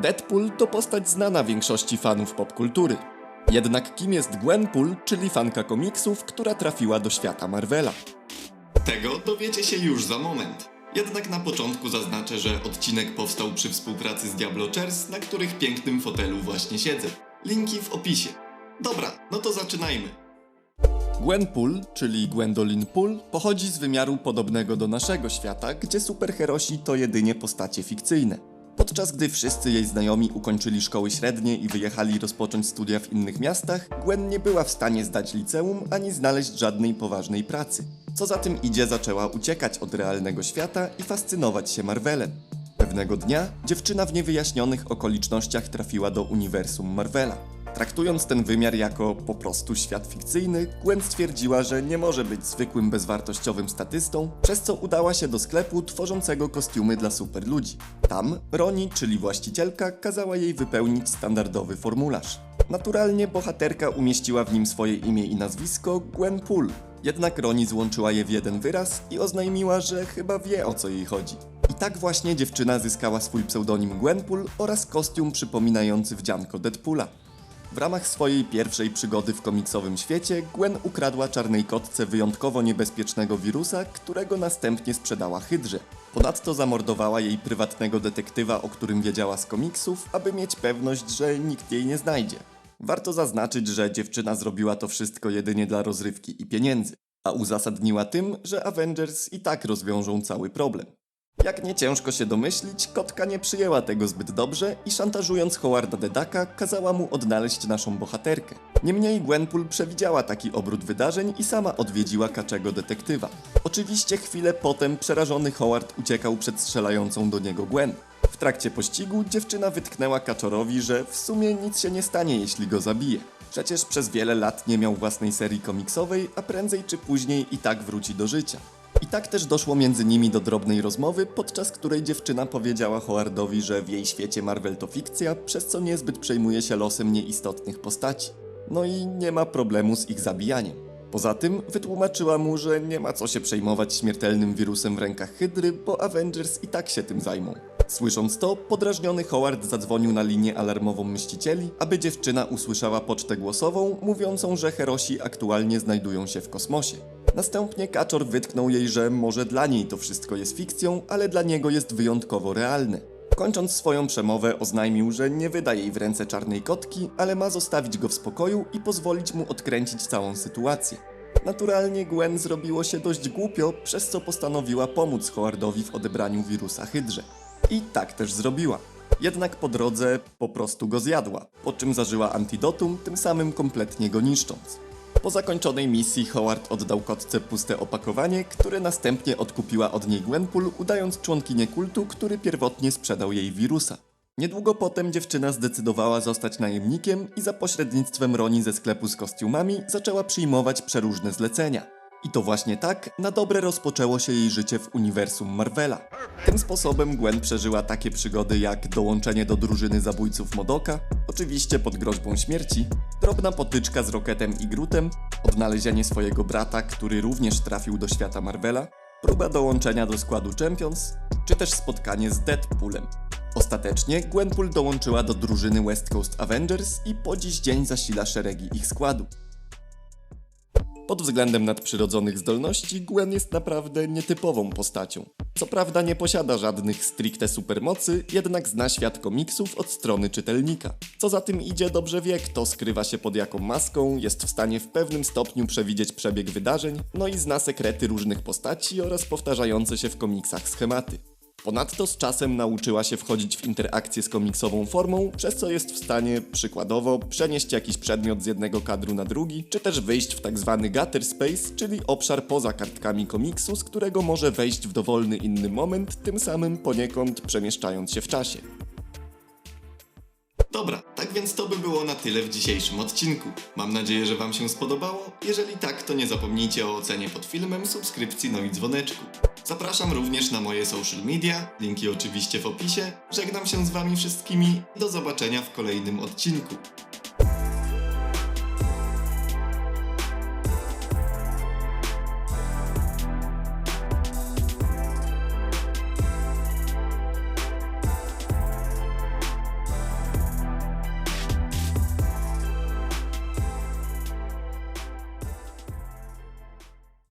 Deadpool to postać znana większości fanów popkultury. Jednak kim jest Gwenpool, czyli fanka komiksów, która trafiła do świata Marvela? Tego dowiecie się już za moment. Jednak na początku zaznaczę, że odcinek powstał przy współpracy z Diablo Chairs, na których pięknym fotelu właśnie siedzę. Linki w opisie. Dobra, no to zaczynajmy. Gwenpool, czyli Gwendolyn Pool, pochodzi z wymiaru podobnego do naszego świata, gdzie superherosi to jedynie postacie fikcyjne. Podczas gdy wszyscy jej znajomi ukończyli szkoły średnie i wyjechali rozpocząć studia w innych miastach, Gwen nie była w stanie zdać liceum ani znaleźć żadnej poważnej pracy. Co za tym idzie, zaczęła uciekać od realnego świata i fascynować się Marvelem. Pewnego dnia dziewczyna w niewyjaśnionych okolicznościach trafiła do uniwersum Marvela. Traktując ten wymiar jako po prostu świat fikcyjny, Gwen stwierdziła, że nie może być zwykłym bezwartościowym statystą, przez co udała się do sklepu tworzącego kostiumy dla superludzi. Tam Roni, czyli właścicielka, kazała jej wypełnić standardowy formularz. Naturalnie bohaterka umieściła w nim swoje imię i nazwisko Gwen Pool. Jednak Roni złączyła je w jeden wyraz i oznajmiła, że chyba wie o co jej chodzi. I tak właśnie dziewczyna zyskała swój pseudonim Gwenpool oraz kostium przypominający wdzianko Deadpoola. W ramach swojej pierwszej przygody w komiksowym świecie, Gwen ukradła czarnej kotce wyjątkowo niebezpiecznego wirusa, którego następnie sprzedała Hydrze. Ponadto zamordowała jej prywatnego detektywa, o którym wiedziała z komiksów, aby mieć pewność, że nikt jej nie znajdzie. Warto zaznaczyć, że dziewczyna zrobiła to wszystko jedynie dla rozrywki i pieniędzy, a uzasadniła tym, że Avengers i tak rozwiążą cały problem. Jak nie ciężko się domyślić, kotka nie przyjęła tego zbyt dobrze i szantażując Howarda Dedaka, kazała mu odnaleźć naszą bohaterkę. Niemniej Gwenpool przewidziała taki obrót wydarzeń i sama odwiedziła kaczego detektywa. Oczywiście chwilę potem przerażony Howard uciekał przed strzelającą do niego Gwen. W trakcie pościgu dziewczyna wytknęła kaczorowi, że w sumie nic się nie stanie, jeśli go zabije. Przecież przez wiele lat nie miał własnej serii komiksowej, a prędzej czy później i tak wróci do życia. I tak też doszło między nimi do drobnej rozmowy, podczas której dziewczyna powiedziała Howardowi, że w jej świecie Marvel to fikcja, przez co niezbyt przejmuje się losem nieistotnych postaci. No i nie ma problemu z ich zabijaniem. Poza tym wytłumaczyła mu, że nie ma co się przejmować śmiertelnym wirusem w rękach Hydry, bo Avengers i tak się tym zajmą. Słysząc to, podrażniony Howard zadzwonił na linię alarmową Mścicieli, aby dziewczyna usłyszała pocztę głosową mówiącą, że herosi aktualnie znajdują się w kosmosie. Następnie Kaczor wytknął jej, że może dla niej to wszystko jest fikcją, ale dla niego jest wyjątkowo realne. Kończąc swoją przemowę, oznajmił, że nie wyda jej w ręce czarnej kotki, ale ma zostawić go w spokoju i pozwolić mu odkręcić całą sytuację. Naturalnie Gwen zrobiło się dość głupio, przez co postanowiła pomóc Howardowi w odebraniu wirusa Hydrze. I tak też zrobiła. Jednak po drodze po prostu go zjadła, po czym zażyła antidotum, tym samym kompletnie go niszcząc. Po zakończonej misji Howard oddał kotce puste opakowanie, które następnie odkupiła od niej Gwenpool, udając członkinię kultu, który pierwotnie sprzedał jej wirusa. Niedługo potem dziewczyna zdecydowała zostać najemnikiem i za pośrednictwem Roni ze sklepu z kostiumami zaczęła przyjmować przeróżne zlecenia. I to właśnie tak na dobre rozpoczęło się jej życie w uniwersum Marvela. Tym sposobem Gwen przeżyła takie przygody jak dołączenie do drużyny zabójców Modoka, oczywiście pod groźbą śmierci, drobna potyczka z Rocketem i Grutem, odnalezienie swojego brata, który również trafił do świata Marvela, próba dołączenia do składu Champions, czy też spotkanie z Deadpoolem. Ostatecznie Gwenpool dołączyła do drużyny West Coast Avengers i po dziś dzień zasila szeregi ich składu. Pod względem nadprzyrodzonych zdolności Gwen jest naprawdę nietypową postacią. Co prawda nie posiada żadnych stricte supermocy, jednak zna świat komiksów od strony czytelnika. Co za tym idzie, dobrze wie kto skrywa się pod jaką maską, jest w stanie w pewnym stopniu przewidzieć przebieg wydarzeń, no i zna sekrety różnych postaci oraz powtarzające się w komiksach schematy. Ponadto z czasem nauczyła się wchodzić w interakcję z komiksową formą, przez co jest w stanie, przykładowo, przenieść jakiś przedmiot z jednego kadru na drugi, czy też wyjść w tak zwany gutter space, czyli obszar poza kartkami komiksu, z którego może wejść w dowolny inny moment, tym samym poniekąd przemieszczając się w czasie. Dobra, tak więc to by było na tyle w dzisiejszym odcinku. Mam nadzieję, że Wam się spodobało. Jeżeli tak, to nie zapomnijcie o ocenie pod filmem, subskrypcji, no i dzwoneczku. Zapraszam również na moje social media, linki oczywiście w opisie. Żegnam się z Wami wszystkimi. Do zobaczenia w kolejnym odcinku.